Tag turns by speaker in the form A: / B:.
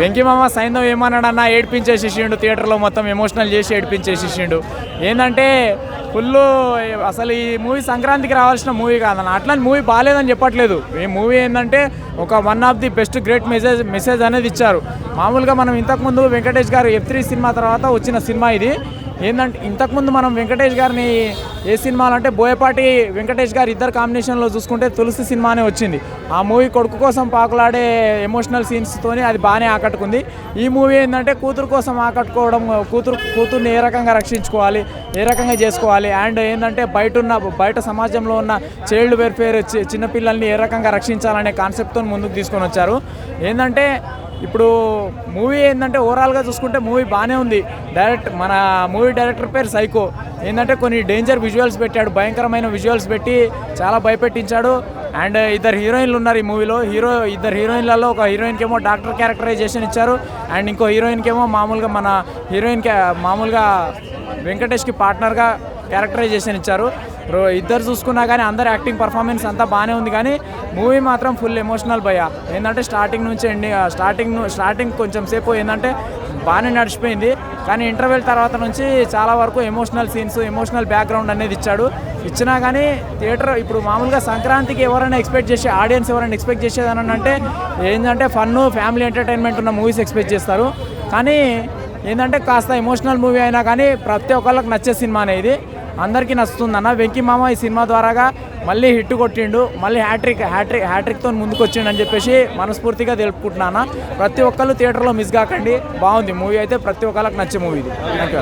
A: వెంకీమామ సైన్యం ఏమన్నాడన్నా ఏడిపించేసేసిండు థియేటర్లో మొత్తం ఎమోషనల్ చేసి ఏడిపించేసేసిండు ఏంటంటే ఫుల్ అసలు ఈ మూవీ సంక్రాంతికి రావాల్సిన మూవీ కాదన్న. అట్లాంటి మూవీ బాగాలేదని చెప్పట్లేదు. ఈ మూవీ ఏంటంటే ఒక one of the best great message message అనేది ఇచ్చారు. మామూలుగా మనం ఇంతకుముందు వెంకటేష్ గారు ఎఫ్ త్రీ సినిమా తర్వాత వచ్చిన సినిమా ఇది. ఏంటంటే ఇంతకుముందు మనం వెంకటేష్ గారిని ఏ సినిమాలు అంటే బోయపాటి వెంకటేష్ గారు ఇద్దరు కాంబినేషన్లో చూసుకుంటే తులసి సినిమానే వచ్చింది. ఆ మూవీ కొడుకు కోసం పాకులాడే ఎమోషనల్ సీన్స్తోనే అది బాగానే ఆకట్టుకుంది. ఈ మూవీ ఏంటంటే కూతురు కోసం ఆకట్టుకోవడం కూతురు కూతుర్ని ఏ రకంగా రక్షించుకోవాలి ఏ రకంగా చేసుకోవాలి అండ్ ఏంటంటే బయట ఉన్న బయట సమాజంలో ఉన్న చైల్డ్ వెల్ఫేర్ చిన్నపిల్లల్ని ఏ రకంగా రక్షించాలనే కాన్సెప్ట్తో ముందుకు తీసుకొని వచ్చారు. ఏంటంటే ఇప్పుడు మూవీ ఏంటంటే ఓవరాల్గా చూసుకుంటే మూవీ బాగానే ఉంది. డైరెక్ట్ మన మూవీ డైరెక్టర్ పేరు సైకో ఏంటంటే కొన్ని డేంజర్ విజువల్స్ పెట్టాడు భయంకరమైన విజువల్స్ పెట్టి చాలా భయపెట్టించాడు. అండ్ ఇద్దరు హీరోయిన్లు ఉన్నారు ఈ మూవీలో. హీరో ఇద్దరు హీరోయిన్లలో ఒక హీరోయిన్కి ఏమో డాక్టర్ క్యారెక్టరైజేషన్ ఇచ్చారు. అండ్ ఇంకో హీరోయిన్కి ఏమో మామూలుగా మన హీరోయిన్ మామూలుగా వెంకటేష్కి పార్ట్నర్గా క్యారెక్టరైజేషన్ ఇచ్చారు. ఇద్దరు చూసుకున్నా కానీ అందరు యాక్టింగ్ పర్ఫార్మెన్స్ అంతా బాగానే ఉంది కానీ మూవీ మాత్రం ఫుల్ ఎమోషనల్ భయ ఏంటంటే స్టార్టింగ్ నుంచి ఎండింగ్ స్టార్టింగ్ స్టార్టింగ్ కొంచెం సేపు ఏంటంటే బాగానే నడిచిపోయింది. కానీ ఇంటర్వెల్ తర్వాత నుంచి చాలా వరకు ఎమోషనల్ సీన్స్ ఎమోషనల్ బ్యాక్గ్రౌండ్ అనేది ఇచ్చాడు. ఇచ్చినా కానీ థియేటర్ ఇప్పుడు మామూలుగా సంక్రాంతికి ఎవరైనా ఎక్స్పెక్ట్ చేసే ఆడియన్స్ ఎవరైనా ఎక్స్పెక్ట్ చేసేదని అంటే ఏంటంటే ఫన్ ఫ్యామిలీ ఎంటర్టైన్మెంట్ ఉన్న మూవీస్ ఎక్స్పెక్ట్ చేస్తారు. కానీ ఏంటంటే కాస్త ఎమోషనల్ మూవీ అయినా కానీ ప్రతి ఒక్కళ్ళకి నచ్చే సినిమా అనేది అందరికీ నచ్చుతుందన్న. వెంకీ మామ ఈ సినిమా ద్వారాగా మళ్ళీ హిట్ కొట్టిండు. మళ్ళీ హ్యాట్రిక్ హ్యాట్రిక్ హ్యాట్రిక్తో ముందుకు వచ్చిండు అని చెప్పేసి మనస్ఫూర్తిగా తెలుపుకుంటున్నాను. ప్రతి ఒక్కళ్ళు థియేటర్లో మిస్ కాకండి. బాగుంది మూవీ అయితే ప్రతి ఒక్కళ్ళకి నచ్చే మూవీ ఇది. Thank you